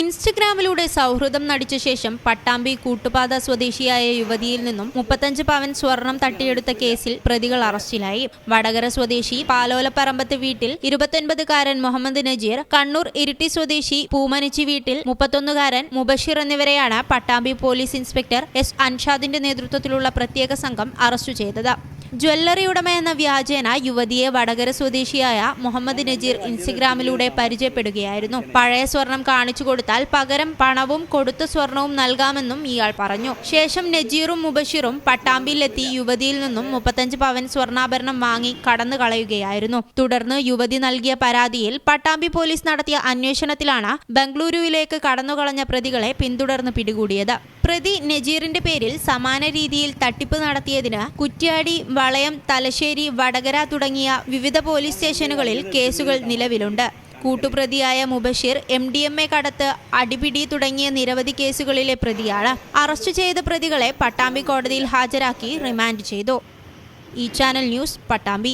ഇൻസ്റ്റഗ്രാമിലൂടെ സൗഹൃദം നടിച്ച ശേഷം പട്ടാമ്പി കൂട്ടുപാത സ്വദേശിയായ യുവതിയിൽ നിന്നും മുപ്പത്തഞ്ച് പവൻ സ്വർണം തട്ടിയെടുത്ത കേസിൽ പ്രതികൾ അറസ്റ്റിലായി. വടകര സ്വദേശി പാലോലപ്പറമ്പത്ത് വീട്ടിൽ ഇരുപത്തൊൻപതുകാരൻ മുഹമ്മദ് നജീർ കണ്ണൂർ ഇരിട്ടി സ്വദേശി പൂമനിച്ചി വീട്ടിൽ മുപ്പത്തൊന്നുകാരൻ മുബഷിർ എന്നിവരെയാണ് പട്ടാമ്പി പോലീസ് ഇൻസ്പെക്ടർ എസ് അൻഷാദിന്റെ നേതൃത്വത്തിലുള്ള പ്രത്യേക സംഘം അറസ്റ്റ് ചെയ്തത്. ജ്വല്ലറി ഉടമ എന്ന വ്യാജേന യുവതിയെ വടകര സ്വദേശിയായ മുഹമ്മദ് നജീർ ഇൻസ്റ്റഗ്രാമിലൂടെ പരിചയപ്പെടുകയായിരുന്നു. പഴയ സ്വർണം കാണിച്ചു കൊടുത്താൽ പകരം പണവും കൊടുത്ത സ്വർണവും നൽകാമെന്നും ഇയാൾ പറഞ്ഞു. ശേഷം നജീറും മുബഷിറും പട്ടാമ്പിയിലെത്തി യുവതിയിൽ നിന്നും മുപ്പത്തഞ്ച് പവൻ സ്വർണാഭരണം വാങ്ങി കടന്നു കളയുകയായിരുന്നു. തുടർന്ന് യുവതി നൽകിയ പരാതിയിൽ പട്ടാമ്പി പോലീസ് നടത്തിയ അന്വേഷണത്തിലാണ് ബംഗളൂരുവിലേക്ക് കടന്നുകളഞ്ഞ പ്രതികളെ പിന്തുടർന്ന് പിടികൂടിയത്. പ്രതി നജീറിന്റെ പേരിൽ സമാന രീതിയിൽ തട്ടിപ്പ് നടത്തിയതിന് കുറ്റ്യാടി വളയം തലശ്ശേരി വടകര തുടങ്ങിയ വിവിധ പോലീസ് സ്റ്റേഷനുകളിൽ കേസുകൾ നിലവിലുണ്ട്. കൂട്ടുപ്രതിയായ Mubasheer M D M A കടത്ത് അടിപിടി തുടങ്ങിയ നിരവധി കേസുകളിലെ പ്രതിയാണ്. അറസ്റ്റ് ചെയ്ത പ്രതികളെ പട്ടാമ്പി കോടതിയിൽ ഹാജരാക്കി റിമാൻഡ് ചെയ്തു. ഈ ചാനൽ ന്യൂസ് പട്ടാമ്പി.